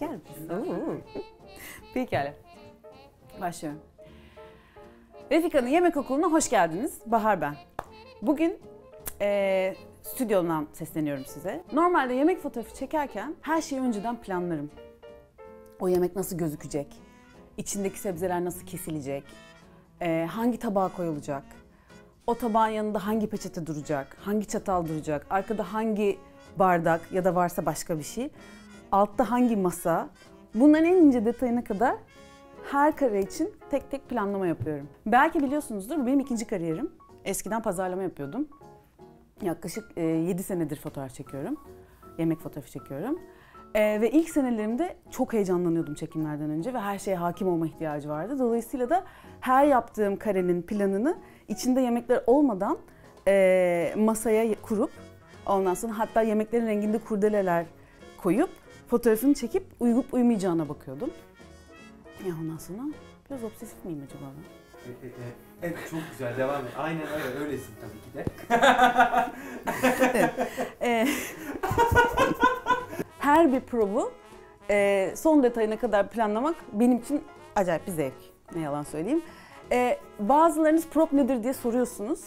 geldiniz. Oo. Pekala. Başlıyorum. Refika'nın yemek okuluna hoş geldiniz. Bahar ben. Bugün eee stüdyomdan sesleniyorum size. Normalde yemek fotoğrafı çekerken her şeyi önceden planlarım. O yemek nasıl gözükecek? İçindeki sebzeler nasıl kesilecek? Eee, hangi tabağa koyulacak? O tabağın yanında hangi peçete duracak? Hangi çatal duracak? Arkada hangi bardak ya da varsa başka bir şey? Altta hangi masa? Bunların en ince detayına kadar her kare için tek tek planlama yapıyorum. Belki biliyorsunuzdur benim ikinci kariyerim. Eskiden pazarlama yapıyordum. Yaklaşık 7 senedir fotoğraf çekiyorum. Yemek fotoğrafı çekiyorum. E, ve ilk senelerimde çok heyecanlanıyordum çekimlerden önce ve her şeye hakim olma ihtiyacı vardı. Dolayısıyla da her yaptığım karenin planını içinde yemekler olmadan e, masaya kurup ondan sonra hatta yemeklerin renginde kurdeleler koyup fotoğrafını çekip uyup uymayacağına bakıyordum. Ya ondan sonra biraz obsesif miyim acaba ben? E, e, e, Evet çok güzel devam et. Aynen öyle öylesin tabii ki de. Ee, her bir provu e, son detayına kadar planlamak benim için acayip bir zevk. Ne yalan söyleyeyim. Ee, bazılarınız prop nedir diye soruyorsunuz.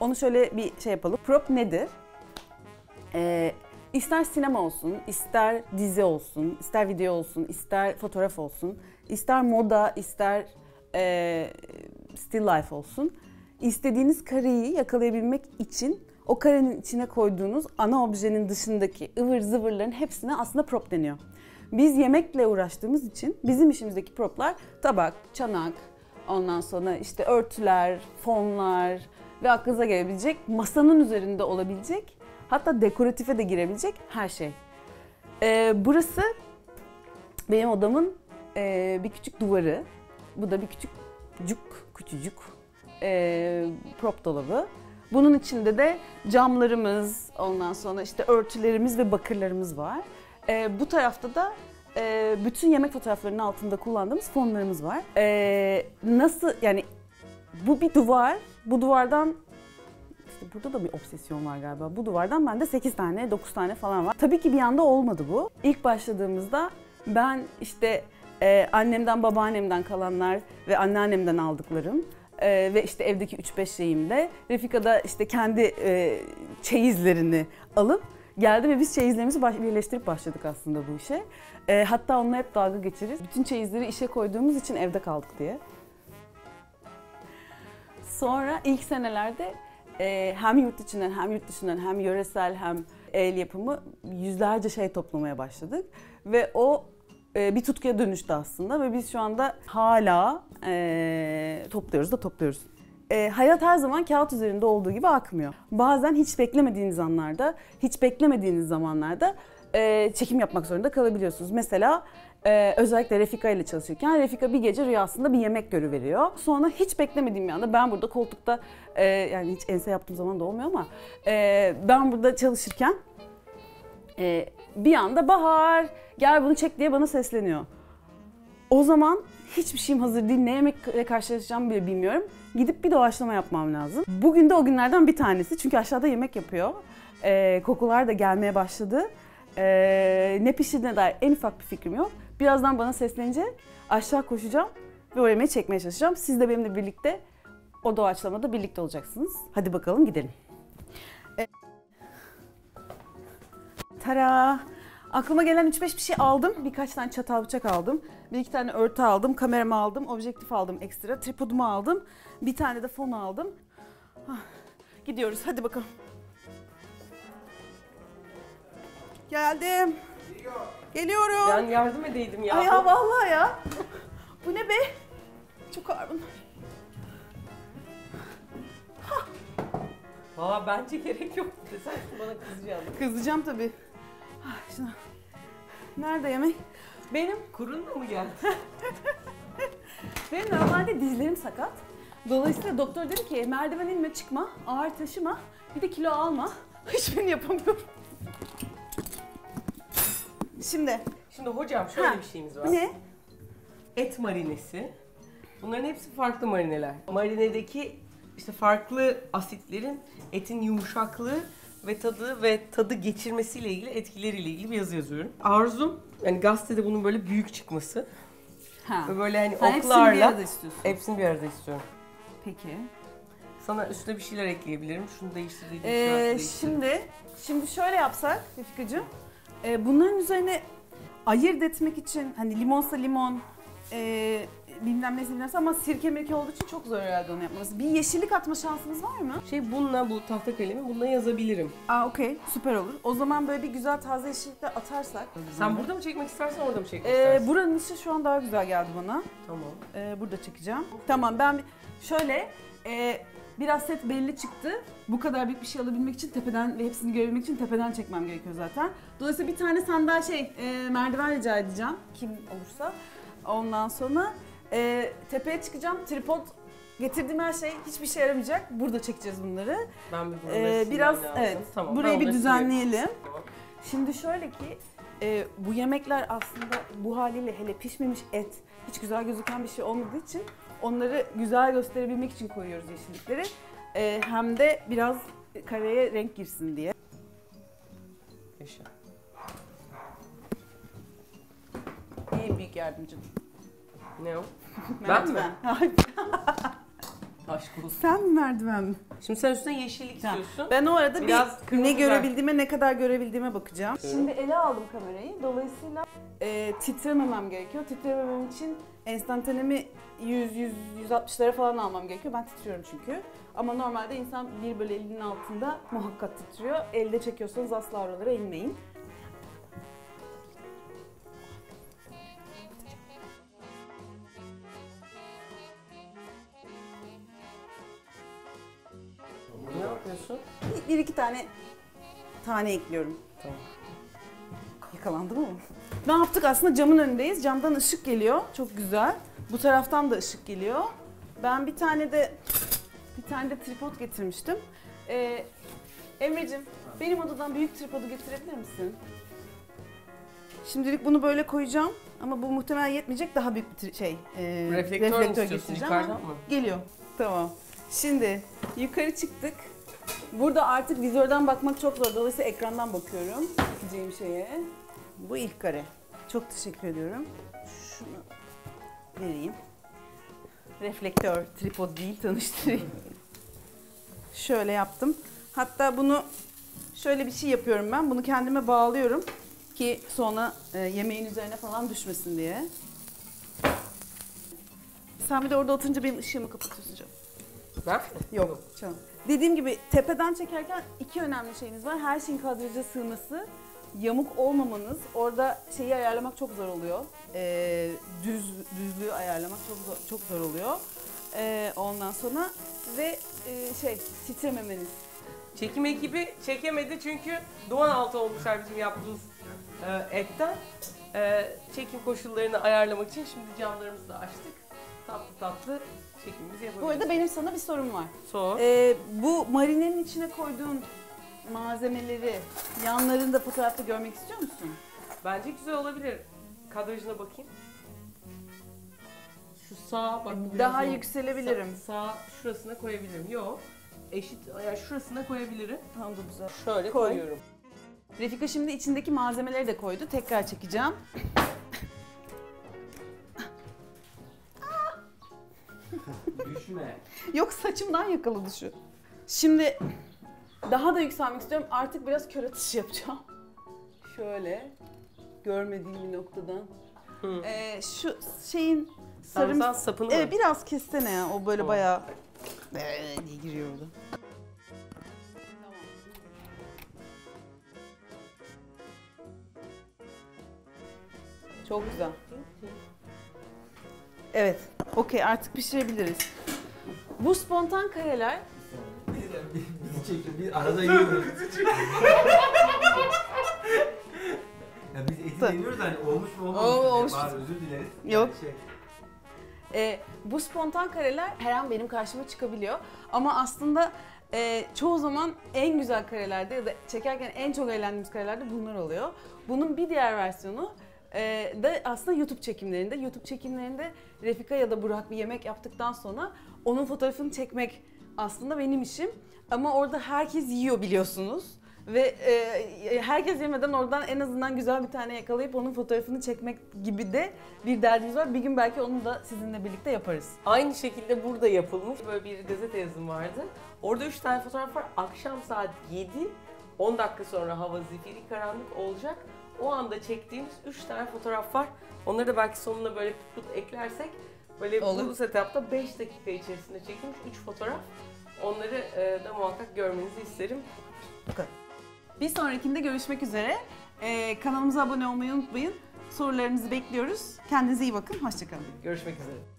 Onu şöyle bir şey yapalım. Prop nedir? Ee, ister sinema olsun, ister dizi olsun, ister video olsun, ister fotoğraf olsun, ister moda, ister e, still life olsun. İstediğiniz kareyi yakalayabilmek için o karenin içine koyduğunuz ana objenin dışındaki ıvır zıvırların hepsine aslında prop deniyor. Biz yemekle uğraştığımız için bizim işimizdeki proplar tabak, çanak, ondan sonra işte örtüler, fonlar ve aklınıza gelebilecek masanın üzerinde olabilecek hatta dekoratife de girebilecek her şey. Ee, burası benim odamın e, bir küçük duvarı. Bu da bir küçük cuk, küçücük e, prop dolabı. Bunun içinde de camlarımız, ondan sonra işte örtülerimiz ve bakırlarımız var. E, bu tarafta da e, bütün yemek fotoğraflarının altında kullandığımız fonlarımız var. E, nasıl yani bu bir duvar, bu duvardan işte burada da bir obsesyon var galiba. Bu duvardan bende 8 tane, 9 tane falan var. Tabii ki bir anda olmadı bu. İlk başladığımızda ben işte e, annemden, babaannemden kalanlar ve anneannemden aldıklarım e, ve işte evdeki 3-5 şeyimle Refika'da işte kendi e, çeyizlerini alıp geldi ve biz çeyizlerimizi baş- birleştirip başladık aslında bu işe. E, hatta onunla hep dalga geçeriz. Bütün çeyizleri işe koyduğumuz için evde kaldık diye. Sonra ilk senelerde e, hem yurt içinden hem yurt dışından hem yöresel hem el yapımı yüzlerce şey toplamaya başladık. Ve o e, bir tutkuya dönüştü aslında ve biz şu anda hala e, topluyoruz da topluyoruz. E, hayat her zaman kağıt üzerinde olduğu gibi akmıyor. Bazen hiç beklemediğiniz anlarda, hiç beklemediğiniz zamanlarda e, çekim yapmak zorunda kalabiliyorsunuz. Mesela e, özellikle Refika ile çalışırken Refika bir gece rüyasında bir yemek görüveriyor. Sonra hiç beklemediğim bir anda ben burada koltukta e, yani hiç ense yaptığım zaman da olmuyor ama e, ben burada çalışırken e, bir anda Bahar gel bunu çek diye bana sesleniyor. O zaman hiçbir şeyim hazır değil. Ne yemekle karşılaşacağımı bile bilmiyorum. Gidip bir doğaçlama yapmam lazım. Bugün de o günlerden bir tanesi. Çünkü aşağıda yemek yapıyor. Ee, kokular da gelmeye başladı. Ee, ne pişirdiğine dair en ufak bir fikrim yok. Birazdan bana seslenince aşağı koşacağım ve o yemeği çekmeye çalışacağım. Siz de benimle birlikte o doğaçlamada birlikte olacaksınız. Hadi bakalım gidelim. Ee, Tara! Aklıma gelen 3-5 bir şey aldım. Birkaç tane çatal bıçak aldım. Bir iki tane örtü aldım, kameramı aldım, objektif aldım ekstra, tripodumu aldım. Bir tane de fon aldım. Ah, Gidiyoruz hadi bakalım. Geldim. Geliyorum. Ben yardım edeydim ya. Ay ya vallahi ya. Bu ne be? Çok ağır bunlar. Valla bence gerek yok desen bana kızacaksın. Kızacağım tabii. Ah, şuna. Nerede yemek? Benim Kurun da mı geldi? Benim normalde dizlerim sakat. Dolayısıyla doktor dedi ki merdiven inme çıkma, ağır taşıma, bir de kilo alma. Hiçbirini yapamıyorum. Şimdi Şimdi hocam şöyle Ha, bir şeyimiz var. ne? Et marinesi. Bunların hepsi farklı marineler. Marinedeki işte farklı asitlerin etin yumuşaklığı ve tadı ve tadı geçirmesiyle ilgili etkileriyle ilgili bir yazı yazıyorum. Arzum yani gazetede bunun böyle büyük çıkması Ha. ve böyle hani Sen hepsini bir oklarla arada istiyorsun. hepsini bir arada istiyorum. Peki. Sana üstüne bir şeyler ekleyebilirim. Şunu değiştir dediğim Ee, değiştir. şimdi şimdi şöyle yapsak Refikacığım. Ee, bunların üzerine ayırt etmek için hani limonsa limon e, bilmem neyse bilmem ama sirke mirke olduğu için çok zor herhalde onu yapmanız. Bir yeşillik atma şansınız var mı? şey bununla bu tahta kalemi bununla yazabilirim. Aa okey süper olur. O zaman böyle bir güzel taze yeşillikler atarsak. Sen burada mı çekmek istersen orada mı çekmek Ee, istersin? buranın işi şu an daha güzel geldi bana. Tamam. Ee, burada çekeceğim. Tamam ben şöyle e, biraz set belli çıktı. Bu kadar büyük bir şey alabilmek için tepeden ve hepsini görebilmek için tepeden çekmem gerekiyor zaten. Dolayısıyla bir tane sandal şey e, merdiven rica edeceğim kim olursa. Ondan sonra e, tepeye çıkacağım. Tripod getirdiğim her şey hiçbir şey yaramayacak. Burada çekeceğiz bunları. Ben bir Ee, biraz evet Tamam, burayı bir düzenleyelim. Şimdi şöyle ki e, bu yemekler aslında bu haliyle hele pişmemiş et hiç güzel gözüken bir şey olmadığı için onları güzel gösterebilmek için koyuyoruz yeşillikleri. E, hem de biraz kareye renk girsin diye. Yaşa. En büyük yardımcım. Ne o? Ben mi? Aşk olsun. Sen mi merdiven? Şimdi sen üstüne yeşillik Tamam. istiyorsun. Ben o arada Biraz bir ne görebildiğime, ne kadar görebildiğime bakacağım. Şimdi ele aldım kamerayı. Dolayısıyla e, titrememem gerekiyor. Titrememem için enstantanemi 100-160'lara falan almam gerekiyor. Ben titriyorum çünkü. Ama normalde insan 1 bölü 50'nin altında muhakkak titriyor. Elde çekiyorsanız asla oralara inmeyin. Bir, iki tane tane ekliyorum. Tamam. Yakalandım ama. Ne yaptık aslında camın önündeyiz. Camdan ışık geliyor. Çok güzel. Bu taraftan da ışık geliyor. Ben bir tane de bir tane de tripod getirmiştim. Ee, Emre'cim benim odadan büyük tripodu getirebilir misin? Şimdilik bunu böyle koyacağım ama bu muhtemelen yetmeyecek. Daha büyük bir şey, e, Reflektör, istiyorsun getireceğim yukarıdan mı? Geliyor. Tamam. Şimdi yukarı çıktık. Burada artık vizörden bakmak çok zor. Dolayısıyla ekrandan bakıyorum çekeceğim şeye. Bu ilk kare. Çok teşekkür ediyorum. Şunu vereyim. Reflektör, tripod değil tanıştırayım. Şöyle yaptım. Hatta bunu şöyle bir şey yapıyorum ben. Bunu kendime bağlıyorum ki sonra e, yemeğin üzerine falan düşmesin diye. Sen bir de orada oturunca benim ışığımı kapatıyorsun canım. Ben? Yok. Tamam. Dediğim gibi tepeden çekerken iki önemli şeyiniz var. Her şeyin kadraja sığması, yamuk olmamanız. Orada şeyi ayarlamak çok zor oluyor. Ee, düz düzlüğü ayarlamak çok zor, çok zor oluyor. Ee, ondan sonra ve e, şey titrememeniz. Çekim ekibi çekemedi çünkü duman altı olmuşlar bizim yaptığımız e, etten. E, çekim koşullarını ayarlamak için şimdi camlarımızı açtık. Tatlı tatlı çekimimizi yapabiliriz. Bu arada benim sana bir sorum var. Sor. Ee, bu marinenin içine koyduğun malzemeleri yanlarında fotoğrafta görmek istiyor musun? Bence güzel olabilir. Kadrajına bakayım. Şu sağ bak bu biraz Daha yok. yükselebilirim. Sa- sağ şurasına koyabilirim. Yok. Eşit yani şurasına koyabilirim. Tamam da güzel. Şöyle Koy. koyuyorum. Refika şimdi içindeki malzemeleri de koydu. Tekrar çekeceğim. Düşme. Yok saçımdan yakaladı şu. Şimdi daha da yükselmek istiyorum. Artık biraz kör atış yapacağım. Şöyle görmediğim bir noktadan. Hı. Ee, şu şeyin sarım... Sarımsak sapını Evet mı? biraz kessene ya. O böyle Tamam. bayağı ee, diye giriyor orada. Çok güzel. Evet. Okey artık pişirebiliriz. Bu spontan kareler Bizi çekiyor. Biz arada yiyoruz. ya biz eti Tabii. deniyoruz hani olmuş mu olmamış Oo, mı? olmuş. Var özür dileriz. Yok. Şey, e, bu spontan kareler her an benim karşıma çıkabiliyor. Ama aslında e, çoğu zaman en güzel karelerde ya da çekerken en çok eğlendiğimiz karelerde bunlar oluyor. Bunun bir diğer versiyonu e, da aslında YouTube çekimlerinde. YouTube çekimlerinde Refika ya da Burak bir yemek yaptıktan sonra onun fotoğrafını çekmek aslında benim işim. Ama orada herkes yiyor biliyorsunuz. Ve e, herkes yemeden oradan en azından güzel bir tane yakalayıp onun fotoğrafını çekmek gibi de bir derdimiz var. Bir gün belki onu da sizinle birlikte yaparız. Aynı şekilde burada yapılmış böyle bir gazete yazım vardı. Orada 3 tane fotoğraf var. Akşam saat 7, 10 dakika sonra hava zifiri karanlık olacak. O anda çektiğimiz 3 tane fotoğraf var. Onları da belki sonuna böyle put put eklersek böyle Olur. bu setupta 5 dakika içerisinde çekilmiş 3 fotoğraf. Onları e, da muhakkak görmenizi isterim. Bir sonrakinde görüşmek üzere. E, kanalımıza abone olmayı unutmayın. Sorularınızı bekliyoruz. Kendinize iyi bakın. Hoşçakalın. Görüşmek üzere.